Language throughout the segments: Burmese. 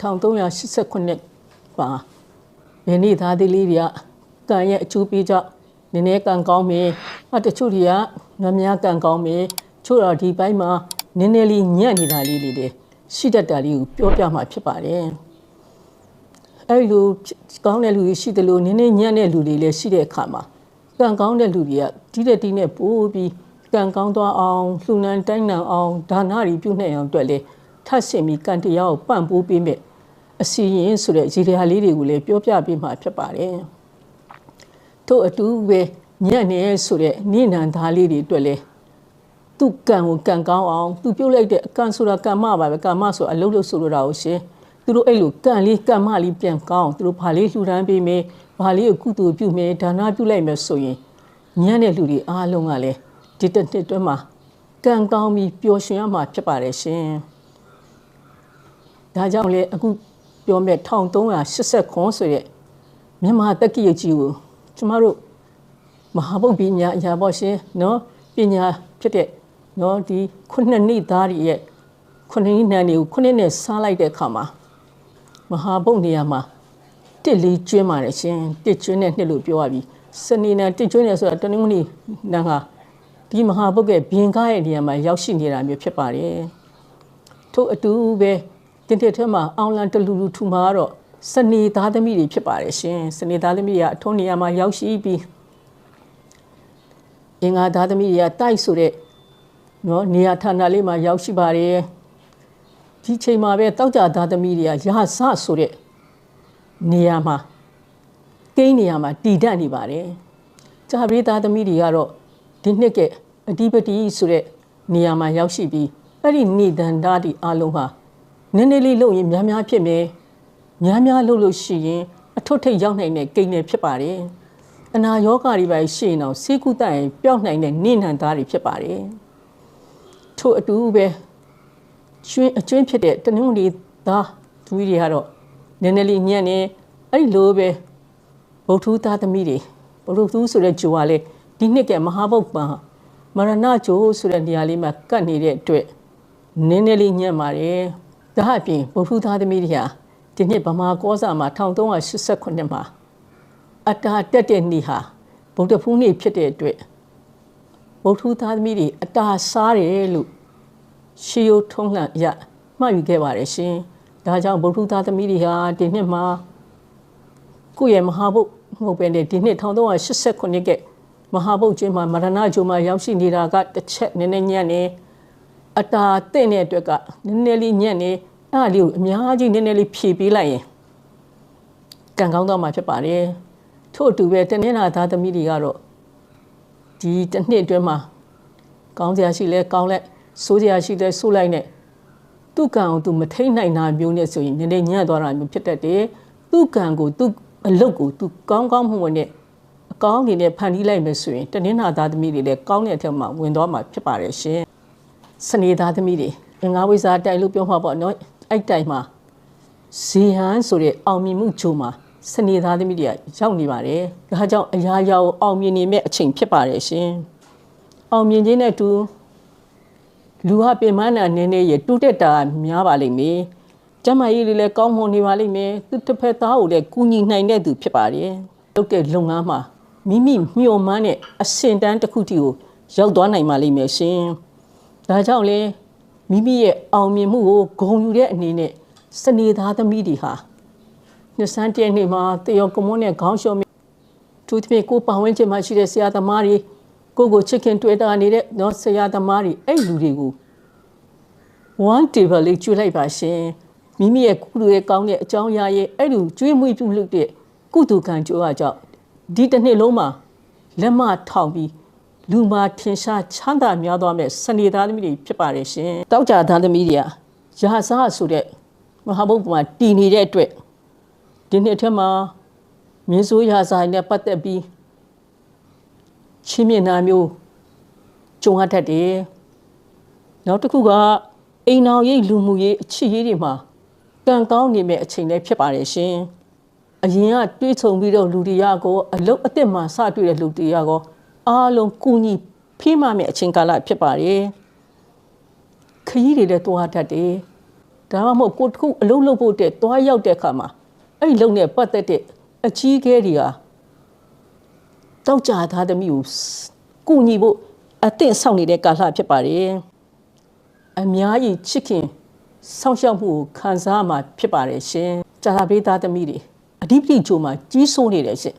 1389ပါယနေ့သားသေးလေးတွေကကံရဲ့အကျိုးပေးကြောင့်နည်းနည်းကံကောင်းမယ်အတချို့တွေကငများကံကောင်းမယ်ချို့တော့ဒီဘက်မှာနည်းနည်းလေးညံ့နေတာလေးတွေလည်းရှိတတ်တာလေးကိုပြောပြမှာဖြစ်ပါတယ်အဲ့လိုကောင်းတဲ့လူတွေရှိတယ်လို့နည်းနည်းညံ့တဲ့လူတွေလည်းရှိတဲ့အခါမှာကံကောင်းတဲ့လူတွေကဒီတဲ့ဒီနဲ့ပို့ပြီးကံကောင်းသွားအောင်လှူနန်းတိုင်းနံအောင်ဒါနတွေပြုနိုင်အောင်အတွက်လေထပ်ဆင့်ပြီးကံတရားကိုပံ့ပိုးပေးမယ် အစီရင်ဆိုတဲ့ရေရာလေးတွေကိုလည်းပြောပြပေးမှာဖြစ်ပါတယ်တို့အတူပဲညံ့နေဆိုတဲ့နိနန္သားလေးတွေအတွက်လေသူကံကိုကံကောင်းအောင်သူပြုတ်လိုက်တဲ့အကံဆိုတာကမ္မပါပဲကမ္မဆိုအလုံးလို့ဆိုလိုတာကိုရှင်သူတို့အဲ့လိုကံလေးကမ္မလေးပြန်ကောင်းသူတို့ဘာလေးလှူဒန်းပေးမယ်ဘာလေးကိုကုသိုလ်ပြုမယ်ဒါနပြုလိုက်မယ်ဆိုရင်ညံ့တဲ့လူတွေအားလုံးကလည်းဒီတစ်နှစ်တွင်းမှာကံကောင်းပြီးပျော်ရွှင်ရမှာဖြစ်ပါတယ်ရှင်ဒါကြောင့်လေအခု ပြောမဲ့1380ခွန်ဆိုတဲ့မြန်မာတက္ကရာကြီးကိုကျမတို့မဟာဗုဒ္ဓပညာအရာပေါ့ရှင်နော်ပညာဖြစ်တဲ့နော်ဒီခုနှစ်နှစ်သားတွေရဲ့ခုနှစ်နှစ်နန်းတွေကိုခုနှစ်နဲ့စားလိုက်တဲ့အခါမှာမဟာဗုဒ္ဓနေရာမှာတစ်လေးကျွင်းပါတယ်ရှင်တစ်ကျွင်းတဲ့နှစ်လို့ပြောရပြီစနေနေ့တစ်ကျွင်းနေဆိုတာတနင်္ဂနွေနန်းဟာဒီမဟာဗုဒ္ဓရဲ့ဘင်ကားရဲ့နေရာမှာရောက်ရှိနေတာမျိုးဖြစ်ပါတယ်ထို့အတူပဲ တင်တဲ့ထဲမှာအောင်လန်တလူလူထူမှာတော့စနေသားသမီးတွေဖြစ်ပါတယ်ရှင်စနေသားသမီးတွေကအထုံးနေရာမှာရောက်ရှိပြီးအင်္ဂါသားသမီးတွေကတိုက်ဆိုတဲ့နော်နေရာဌာနလေးမှာရောက်ရှိပါတယ်ဒီချိန်မှာပဲတောက်ကြသားသမီးတွေကရာဆဆိုတဲ့နေရာမှာကိန်းနေရာမှာတည်တတ်နေပါတယ်ဂျာဘရီသားသမီးတွေကတော့ဒီနှစ်ကအဓိပတိဆိုတဲ့နေရာမှာရောက်ရှိပြီးအဲ့ဒီနေတန်ဓာတ်ဒီအလုံးဟာ နည်းနည်းလေးလုပ်ရင်များများဖြစ်မယ်များများလုပ်လို့ရှိရင်အထွတ်ထိပ်ရောက်နိုင်တဲ့ကိန်းတွေဖြစ်ပါတယ်အနာယောဂါတွေပဲရှိရင်တော့စေကုတရင်ပျောက်နိုင်တဲ့နိနန္သားတွေဖြစ်ပါတယ်ထို့အတူပဲကျွင်းအကျွင်းဖြစ်တဲ့တနင်္ဂနွေသားသူတွေကတော့နည်းနည်းလေးညံ့နေအဲ့လိုပဲဗုဒ္ဓသားသမီးတွေဗုဒ္ဓသူဆိုတဲ့ဂျိုကလည်းဒီနှစ်ကမဟာဗုဒ္ဓပံမရဏဂျိုဆိုတဲ့နေရာလေးမှာကတ်နေတဲ့အတွက်နည်းနည်းလေးညံ့ပါတယ် ဒါအပြင်ဗုဒ္ဓသားသမီးတွေဟာဒီနှစ်ဗမာကောစာမှာ1389မှာအတာတက်တဲ့နေ့ဟာဗုဒ္ဓဖူးနေ့ဖြစ်တဲ့အတွက်ဗုဒ္ဓသားသမီးတွေအတာစားတယ်လို့ရှီယိုထုံးလှန်ရမှတ်ယူခဲ့ပါတယ်ရှင်။ဒါကြောင့်ဗုဒ္ဓသားသမီးတွေဟာဒီနှစ်မှာကိုယ့်ရဲ့မဟာဗုဒ်မဟုတ်ပဲနဲ့ဒီနှစ်1389ကမဟာဗုဒ်ကျင်းမှာမရဏဂျိုမှာရောက်ရှိနေတာကတစ်ချက်နည်းနည်းညံ့နေ အတာတင့်တဲ့အတွက်ကနည်းနည်းလေးညံ့နေအဲ့ဒါလေးကိုအများကြီးနည်းနည်းလေးဖြည့်ပေးလိုက်ရင်ကံကောင်းတော့မှာဖြစ်ပါတယ်ထို့အတူပဲတနင်္လာသားသမီးတွေကတော့ဒီတစ်နှစ်အတွင်းမှာကောင်းစရာရှိလဲကောင်းလိုက်ဆိုးစရာရှိလဲဆိုးလိုက်နဲ့သူ့ကံကိုသူမထိန်နိုင်တာမျိုးနဲ့ဆိုရင်နည်းနည်းညံ့သွားတာမျိုးဖြစ်တတ်တယ်သူ့ကံကိုသူ့အလုတ်ကိုသူကောင်းကောင်းမွန်နဲ့အကောင်းအနေနဲ့ဖန်တီးလိုက်မယ်ဆိုရင်တနင်္လာသားသမီးတွေလည်းကောင်းတဲ့အထက်မှာဝင်သွားမှာဖြစ်ပါတယ်ရှင် စနေသားသမီးတွေငါးဝိဇာတိုင်လို့ပြောမှာပေါ့နော်အဲ့တိုင်မှာဇီဟန်ဆိုတဲ့အောင်မြင်မှုဂျုံမှာစနေသားသမီးတွေကရောက်နေပါတယ်။ဒါကြောင့်အရာရာကိုအောင်မြင်နေမဲ့အချိန်ဖြစ်ပါတယ်ရှင်။အောင်မြင်ခြင်းနဲ့တူလူဟာပင်မနာနည်းနည်းရတူတက်တာများပါလိမ့်မယ်။ကျမကြီးလေးလည်းကောင်းမွန်နေပါလိမ့်မယ်။သူတစ်ဖက်သားကိုလည်းကူညီနိုင်တဲ့သူဖြစ်ပါတယ်။လုပ်တဲ့လုပ်ငန်းမှာမိမိမျှော်မှန်းတဲ့အစင်တန်းတစ်ခုတည်းကိုရောက်သွားနိုင်ပါလိမ့်မယ်ရှင်။ ဒါကြောင့်လေမိမိရဲ့အောင်မြင်မှုကိုဂုဏ်ယူတဲ့အနေနဲ့စနေသားသမီးတွေဟာနှစ်ဆန်းတည့်နေ့မှာတယောကမွန်းနဲ့ခေါင်းလျှော်မြသူသဖြင့်ကိုပဝင်းချင်မှရှိတဲ့ဆရာသမားတွေကိုကိုချစ်ခင်တွေ့တာနေတဲ့နော်ဆရာသမားတွေအဲ့လူတွေကို one table လေးကျွေးလိုက်ပါရှင်မိမိရဲ့ကုလူရဲ့ကောင်းတဲ့အကြောင်းအရာရဲ့အဲ့လူကျွေးမွေးပြုလုပ်တဲ့ကုသကံကြိုးအကြောင်းဒီတစ်နှစ်လုံးမှာလက်မထောင်ပြီး လူမာထင်ရှားချမ်းသာများသွားမဲ့စနေသားသမီးတွေဖြစ်ပါတယ်ရှင်တောက်ကြသားသမီးတွေကရာဇာဆိုတဲ့မဟာဘုတ်မှာတည်နေတဲ့အတွက်ဒီနှစ်ထဲမှာမြင်းစိုးရာဇာနဲ့ပတ်သက်ပြီးချင်းမြင်နာမျိုးကြုံရတတ်တယ်နောက်တစ်ခုကအိမ်အောင်ရိပ်လူမှုရေးအချစ်ရေးတွေမှာကံကောင်းနေမဲ့အချိန်လေးဖြစ်ပါတယ်ရှင်အရင်ကတွေးဆုံပြီးတော့လူတရားကိုအလုတ်အစ်စ်မှာစတွေ့တဲ့လူတရားကို အားလုံးကုညီဖိမမဲ့အချိန်ကာလဖြစ်ပါတယ်ခရီးတွေလည်းတွားတတ်တယ်ဒါမှမဟုတ်ကိုတစ်ခုအလုံးလုံးဖို့တဲ့တွားရောက်တဲ့အခါမှာအဲ့ဒီလုံနဲ့ပတ်သက်တဲ့အကြီးအကဲတွေကတောက်ကြသားသမီးကိုကုညီဖို့အသင့်ဆောင်နေတဲ့ကာလဖြစ်ပါတယ်အများကြီးချစ်ခင်စောင့်ရှောက်မှုကိုခံစားမှာဖြစ်ပါတယ်ရှင်ကြာတာပေးသားသမီးတွေအဓိပတိဂျိုမှာကြီးစိုးနေတယ်ရှင်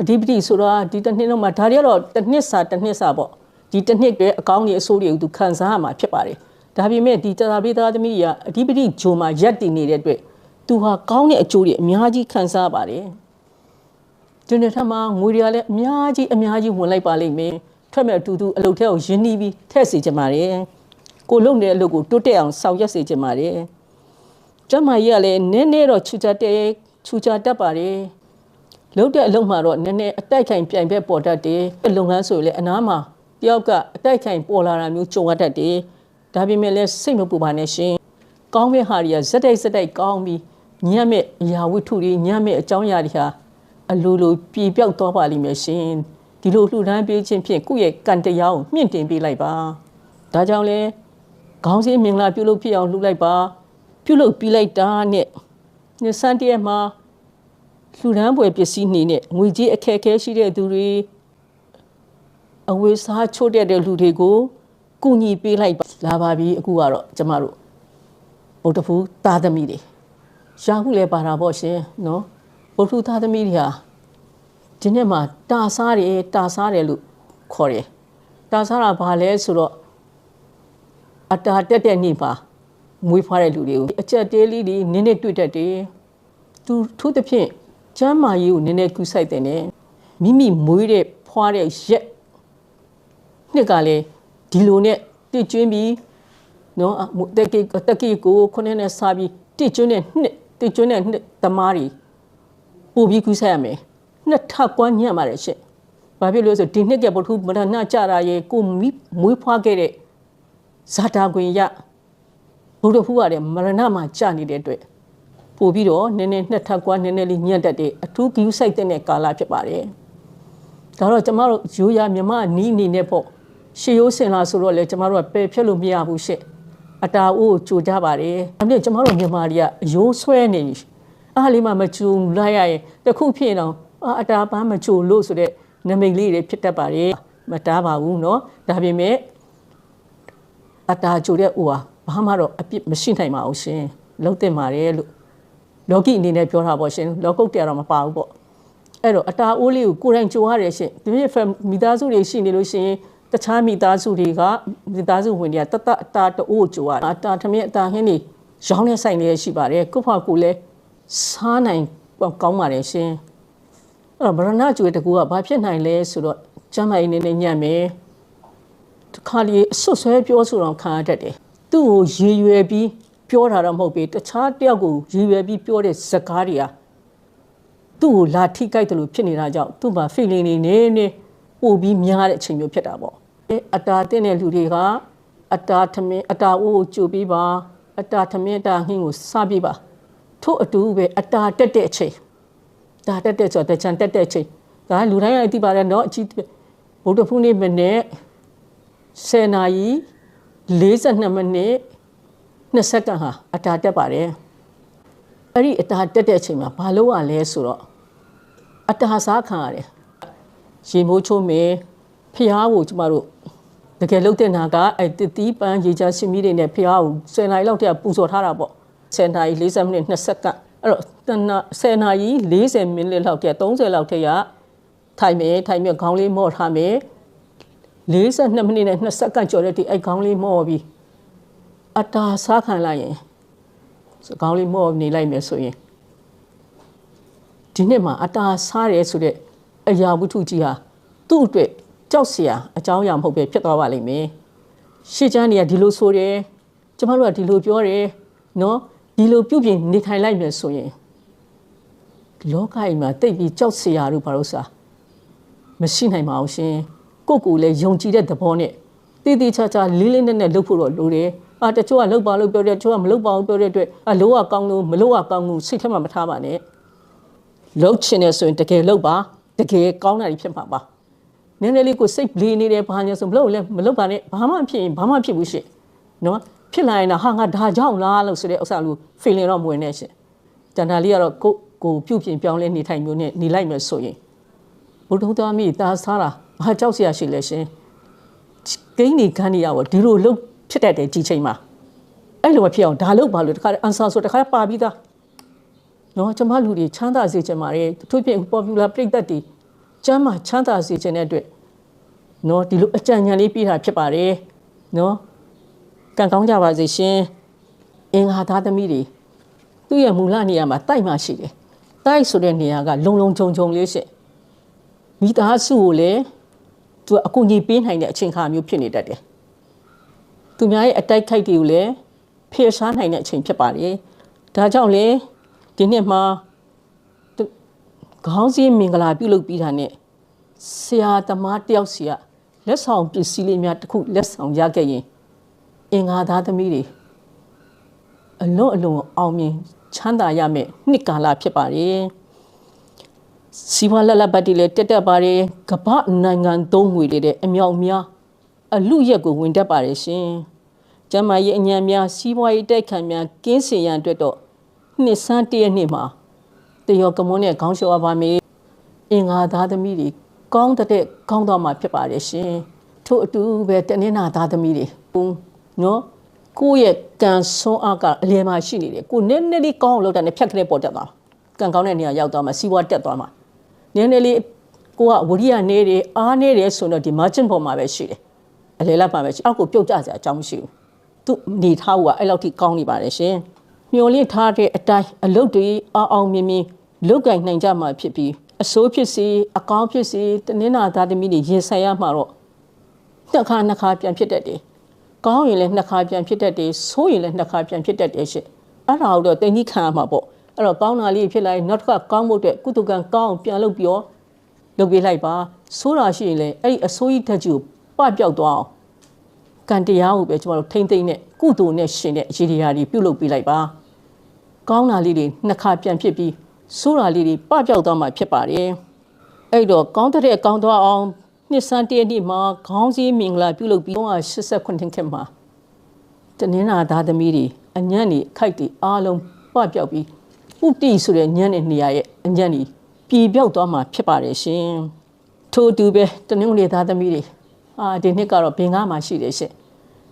အဓိပတိဆိုတော့ဒီတစ်နှစ်လုံးမှာဒါတွေကတော့တစ်နှစ်စာတစ်နှစ်စာပေါ့ဒီတစ်နှစ်တွေအကောင်းကြီးအဆိုးတွေကိုသူခံစားရမှာဖြစ်ပါတယ်ဒါပေမဲ့ဒီကြာတာပေးသားသမီးတွေကအဓိပတိဂျိုမှာရက်တည်နေတဲ့အတွက်သူဟာကောင်းတဲ့အကျိုးတွေအများကြီးခံစားပါတယ်ဒီနေ့ထမှာငွေတွေကလည်းအများကြီးအများကြီးဝင်လိုက်ပါလိမ့်မယ်ထွက်မဲ့အတူတူအလုပ်ထဲကိုရင်းနှီးပြီးထည့်စေချင်ပါတယ်ကိုလုံတဲ့အလုပ်ကိုတိုးတက်အောင်ဆောင်ရွက်စေချင်ပါတယ်ကျမကြီးကလည်းနည်းနည်းတော့ချူချတဲ့ချူချတတ်ပါတယ် လုပ်တဲ့အလုပ်မှာတော့နည်းနည်းအတိုက်ခိုင်ပြိုင်ဘက်ပေါ်တတ်တယ်လုပ်ငန်းဆိုရင်လည်းအနားမှာတယောက်ကအတိုက်ခိုင်ပေါ်လာတာမျိုးကြုံရတတ်တယ်ဒါပေမဲ့လည်းစိတ်မပူပါနဲ့ရှင်ကောင်းတဲ့ဟာတွေကဇက်တိုက်ဇက်တိုက်ကောင်းပြီးညံ့မဲ့အရာဝတ္ထုတွေညံ့မဲ့အကြောင်းအရာတွေဟာအလိုလိုပြေပြောက်သွားပါလိမ့်မယ်ရှင်ဒီလိုလှူဒန်းပေးခြင်းဖြင့်ကိုယ့်ရဲ့ကံတရားကိုမြင့်တင်ပေးလိုက်ပါဒါကြောင့်လဲခေါင်းစည်းမင်္ဂလာပြုလုပ်ဖြစ်အောင်လှူလိုက်ပါပြုလုပ်ပြီးလိုက်တာနဲ့နှစ်ဆန်းတည်းမှာ လှူဒန်းပွဲပစ္စည်းနေနဲ့ငွေကြေးအခက်အခဲရှိတဲ့သူတွေအဝေးစားချို့တဲ့တဲ့လူတွေကိုကုညီပေးလိုက်ပါလာပါပြီအခုကတော့ကျမတို့ဗုဒ္ဓဖူးသားသမီးတွေရာဟုလည်းပါတာပေါ့ရှင်နော်ဗုဒ္ဓဖူးသားသမီးတွေဟာဒီနေ့မှာတာစားတယ်တာစားတယ်လို့ခေါ်တယ်တာစားတာဘာလဲဆိုတော့အတာတက်တဲ့နေ့ပါမွေးဖွားတဲ့လူတွေကိုအချက်တေးလေးတွေနည်းနည်းတွေ့တတ်တယ်သူထို့သဖြင့် ကျမ်းမာရေးကိုနည်းနည်းကူးဆိုင်တယ်နဲ့မိမိမွေးတဲ့ဖွားတဲ့ရက်နှစ်ကလည်းဒီလိုနဲ့တည်ကျွင်းပြီးနော်တက်ကီတက်ကီကိုခုနှစ်နဲ့စားပြီးတည်ကျွင်းတဲ့နှစ်တည်ကျွင်းတဲ့နှစ်သမားတွေပို့ပြီးကူးဆိုင်ရမယ်နှစ်ထပ်ကွမ်းညံ့ပါတယ်ရှင့်။ဘာဖြစ်လို့လဲဆိုဒီနှစ်ကပထူမရဏကြတာရေကိုမိမွေးဖွားခဲ့တဲ့ဇာတာခွင်ရဘုရားဖူးရတယ်မရဏမှာကြာနေတဲ့အတွက် ပို့ပြီးတော့နည်းနည်းနှစ်ထပ်ကွမ်းနည်းနည်းလေးညံ့တတ်တဲ့အထူးဂယူးဆိုင်တဲ့ကာလဖြစ်ပါတယ်။ဒါတော့ကျမတို့ရိုးရမြမနီးအနေနဲ့ပေါ့ရှေးရိုးစင်လာဆိုတော့လေကျမတို့ကပယ်ဖြတ်လို့မရဘူးရှင့်။အတာအိုးကြိုကြပါတယ်။ဒါနဲ့ကျမတို့မြန်မာတွေကအယိုးဆွဲနေအားလေးမှမကြုံလိုက်ရရင်တခုဖြစ်တော့အတာပန်းမချိုလို့ဆိုတဲ့နမိတ်လေးတွေဖြစ်တတ်ပါတယ်မတားပါဘူးเนาะဒါပေမဲ့အတာချိုတဲ့ဥဟာဘာမှတော့အပြစ်မရှိနိုင်ပါဘူးရှင်လုံးတင်ပါတယ်လို့ လောကီအနေနဲ့ပြောတာပေါ့ရှင်လောကုတ်တရားတော့မပါဘူးပေါ့အဲ့တော့အတာအိုးလေးကိုကိုယ်တိုင်ကြိုရတယ်ရှင်ဒီပြည့်မိသားစုတွေရှိနေလို့ရှင်တခြားမိသားစုတွေကမိသားစုဝင်တွေကတတအတာတိုးကြိုရအတာထမင်းအတာဟင်းတွေရောင်းနေဆိုင်နေရှိပါတယ်ကိုဖောက်ကိုလည်းစားနိုင်ကောင်းပါတယ်ရှင်အဲ့တော့ဗရဏကျွေတကူကဘာဖြစ်နိုင်လဲဆိုတော့ကျမ်းမာရေးနည်းနည်းညံ့မယ်တခါလေအဆွဆွဲပြောဆိုတော့ခံရတတ်တယ်သူ့ကိုရည်ရွယ်ပြီး ပြောတာတော့မဟုတ်ပေတခြားတယောက်ကိုရည်ရွယ်ပြီးပြောတဲ့စကားတွေဟာသူ့ကိုလာထိကြိုက်တယ်လို့ဖြစ်နေတာကြောင့်သူ့မှာ feeling တွေနေနေပို့ပြီးများတဲ့အချိန်မျိုးဖြစ်တာပေါ့အတာတင်းတဲ့လူတွေကအတာထမင်းအတာအိုးကိုကြိုပြီးပါအတာထမင်းအတာဟင်းကိုစားပြီးပါထို့အတူပဲအတာတက်တဲ့အချိန်ဒါတက်တက်ဆိုတချန်တက်တဲ့အချိန်ဒါလူတိုင်းအသိပါတယ်เนาะအကြီးဗုဒ္ဓဖူးနေ့မနေ့10နာရီ42မိနစ် 2စက္ကန့်ဟာအတာတက်ပါတယ်အဲ့ဒီအတာတက်တဲ့အချိန်မှာဘာလို့ ਆ လဲဆိုတော့အတာစားခံရတယ်ရေမိုးချုံးမယ်ဖျားကိုကျမတို့တကယ်လုတ်တဲ့နာကအဲ့တတိပန်းရေချရှင်မီးတွေနဲ့ဖျားကို10နာရီလောက်တည်းပူဇော်ထားတာပေါ့10နာရီ40မိနစ်2စက္ကန့်အဲ့တော့တနာ10နာရီ40မိနစ်လောက်တည်း30လောက်တည်းရထိုင်မယ်ထိုင်မယ်ခေါင်းလေးမော့ထားမယ်42မိနစ်နဲ့2စက္ကန့်ကျော်တဲ့ဒီအဲ့ခေါင်းလေးမော့ပြီး အတာစားခံလိုက်ရင်ခေါင်းလေးမော့နေလိုက်မယ်ဆိုရင်ဒီနှစ်မှာအတာစားရဲဆိုတဲ့အရာဝတ္ထုကြီးဟာသူ့အတွက်ကြောက်စရာအကြောင်းအရာမဟုတ်ပဲဖြစ်သွားပါလိမ့်မယ်ရှေ့ချမ်းတွေကဒီလိုဆိုတယ်ကျမတို့ကဒီလိုပြောတယ်နော်ဒီလိုပြုပြင်နေထိုင်လိုက်မယ်ဆိုရင်လောကကြီးမှာတိတ်ပြီးကြောက်စရာတို့ဘာလို့စားမရှိနိုင်ပါဘူးရှင်ကိုကိုလည်းယုံကြည်တဲ့သဘောနဲ့တည်တည်ချာချာလေးလေးနက်နက်လုပ်ဖို့တော့လိုတယ် အာတချို့ကလုပ်ပါလို့ပြောတယ်တချို့ကမလုပ်ပါဘူးပြောတဲ့အတွက်အလိုကကောင်းလို့မလို့ကကောင်းလို့စိတ်ထဲမှာမထားပါနဲ့လုပ်ချင်တယ်ဆိုရင်တကယ်လုပ်ပါတကယ်ကောင်းတာဖြစ်မှာပါနည်းနည်းလေးကိုစိတ်လေးနေတယ်ဘာညာဆိုမလုပ်လဲမလုပ်ပါနဲ့ဘာမှဖြစ်ရင်ဘာမှဖြစ်ဘူးရှင့်နော်ဖြစ်လာရင်တော့ဟာငါဒါကြောင့်လားလို့ဆိုတဲ့ဥစ္စာလို့ feeling တော့မဝင်နဲ့ရှင်တန်တာလေးကတော့ကိုကိုပြုတ်ပြင်ပြောင်းလဲနေထိုင်မျိုးနဲ့နေလိုက်မယ်ဆိုရင်ဘုဒ္ဓသားမိသားစားတာဘာကြောက်စရာရှိလဲရှင်ဂိမ်းနေခန်းနေရတော့ဒီလိုလှုပ် ဖြစ်တတ်တယ်ဒီချိန်မှာအဲ့လိုမဖြစ်အောင်ဒါလုပ်ပါလို့တခါအန်ဆာဆိုတခါပါပြီးသားနော်ကျမလူတွေချမ်းသာစေချင်ပါတယ်သူပြင် popular ပြိတ္တတွေကျမ်းမှာချမ်းသာစေချင်တဲ့အတွက်နော်ဒီလိုအကြံဉာဏ်လေးပြတာဖြစ်ပါတယ်နော်ကံကောင်းကြပါစေရှင်အင်္ဂါသားသမီးတွေသူ့ရဲ့မူလနေရာမှာတိုက်မှရှိတယ်တိုက်ဆိုတဲ့နေရာကလုံလုံခြုံခြုံလေးရှင့်မိသားစုကိုလည်းသူကအကူအညီပေးနိုင်တဲ့အချိန်ခါမျိုးဖြစ်နေတတ်တယ် သူများရဲ့အတိုက်ခိုက်တွေကိုလည်းဖျော်ရှားနိုင်တဲ့အချိန်ဖြစ်ပါတယ်ဒါကြောင့်လေဒီနှစ်မှာသူခေါင်းစည်းမင်္ဂလာပြုလုပ်ပြီးတာနဲ့ဆရာသမားတယောက်စီကလက်ဆောင်ပစ္စည်းလေးများတစ်ခုလက်ဆောင်ရခဲ့ရင်အင်္ဂါသားသမီးတွေအလွန်အလွန်အောင်မြင်ချမ်းသာရမယ်နှစ်ကာလဖြစ်ပါတယ်စီဝါလလပတ်တီလည်းတက်တက်ပါတယ်ကမ္ဘာနိုင်ငံသုံးငွေတွေတဲ့အမြောက်အများ အလူရက်ကိုဝင်တတ်ပါတယ်ရှင်ကျမ်းမာရေးအညံများစီးပွားရေးတိုက်ခံများကင်းစင်ရန်အတွက်တော့နှစ်ဆန်းတရက်နှစ်မှာတရောကမွန်းနဲ့ခေါင်းလျှော်ရပါမယ်အင်္ဂါသားသမီးတွေကောင်းတဲ့ကောင်းတော့မှာဖြစ်ပါတယ်ရှင်ထို့အတူပဲတနင်္လာသားသမီးတွေနော်ကိုယ့်ရဲ့ကံဆွမ်းအားကအလယ်မှာရှိနေတယ်ကိုနည်းနည်းလေးကောင်းအောင်လုပ်တာနဲ့ဖြတ်ကလေးပေါ်တက်သွားကံကောင်းတဲ့နေရာရောက်သွားမှာစီးပွားတက်သွားမှာနည်းနည်းလေးကိုကဝရိယနေတယ်အားနေတယ်ဆိုတော့ဒီ margin ပေါ်မှာပဲရှိတယ် အလယ်လက်ပါပဲရှိအောက်ကိုပြုတ်ကျစရာအကြောင်းမရှိဘူးသူနေထားဖို့ကအဲ့လောက်ထိကောင်းနေပါတယ်ရှင်မျော်လင့်ထားတဲ့အတိုင်းအလုပ်တွေအောင်အောင်မြင်မြင်လုပ်ကင်နိုင်ကြမှာဖြစ်ပြီးအစိုးဖြစ်စီအကောင်းဖြစ်စီတနင်္လာသားသမီးတွေရင်ဆိုင်ရမှာတော့နှစ်ခါနှစ်ခါပြန်ဖြစ်တတ်တယ်ကောင်းရင်လည်းနှစ်ခါပြန်ဖြစ်တတ်တယ်ဆိုးရင်လည်းနှစ်ခါပြန်ဖြစ်တတ်တယ်ရှင့်အဲ့ဒါတော့တင်ကြီးခံရမှာပေါ့အဲ့တော့ကောင်းတာလေးဖြစ်လာရင်နောက်တစ်ခါကောင်းဖို့အတွက်ကုသကံကောင်းအောင်ပြန်လုပ်ပြီးတော့လုပ်ပေးလိုက်ပါဆိုးတာရှိရင်လည်းအဲ့ဒီအဆိုးကြီးတက်ကြီးကို ပပြောက်သွားအောင်ကံတရားကိုပဲကျမတို့ထိမ့်သိမ့်နဲ့ကုသိုလ်နဲ့ရှင်တဲ့အရေးတရားတွေပြုလုပ်ပေးလိုက်ပါကောင်းတာလေးတွေနှစ်ခါပြန်ဖြစ်ပြီးဆိုးတာလေးတွေပပြောက်သွားမှဖြစ်ပါတယ်အဲ့တော့ကောင်းတဲ့ကောင်းသွားအောင်နှစ်စန်းတည့်နေ့မှာခေါင်းစည်းမင်္ဂလာပြုလုပ်ပြီး389ခေတ်မှာတနင်္လာသားသမီးတွေအညံ့တွေခိုက်တွေအားလုံးပပြောက်ပြီးပုတိဆိုတဲ့ညံ့တဲ့နေရာရဲ့အညံ့တွေပြည်ပြောက်သွားမှာဖြစ်ပါတယ်ရှင်ထို့အတူပဲတနင်္ဂနွေသားသမီးတွေ အာဒီနှစ်ကတော့ဘင်္ဂါမှာရှိတယ်ရှင်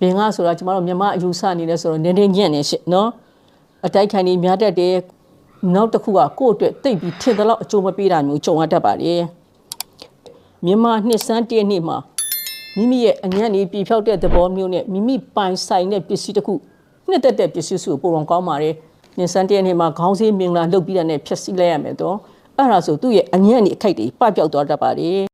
ဘင်္ဂါဆိုတာကျမတို့မြန်မာအယူဆအနေနဲ့ဆိုတော့နည်းနည်းညံ့နေရှင်နော်အတိုက်ခိုင်ကြီးများတတ်တယ်နောက်တစ်ခုကကိုယ့်အတွက်တိတ်ပြီးထင်သလောက်အကျိုးမပေးတာမျိုးကြုံရတတ်ပါတယ်မြန်မာနှစ်စန်းတည့်နှစ်မှာမိမိရဲ့အညံ့နေပြဖြောက်တဲ့သဘောမျိုးနဲ့မိမိပိုင်ဆိုင်တဲ့ပစ္စည်းတစ်ခုနှစ်သက်တဲ့ပစ္စည်းစုကိုပုံအောင်ကောင်းပါတယ်နှစ်စန်းတည့်နှစ်မှာခေါင်းစည်းမင်္ဂလာလုပ်ပြီးတဲ့နဲ့ဖြည့်ဆည်းလိုက်ရမယ်တော့အဲ့ဒါဆိုသူ့ရဲ့အညံ့နေအခိုက်တွေပပျောက်သွားတတ်ပါတယ်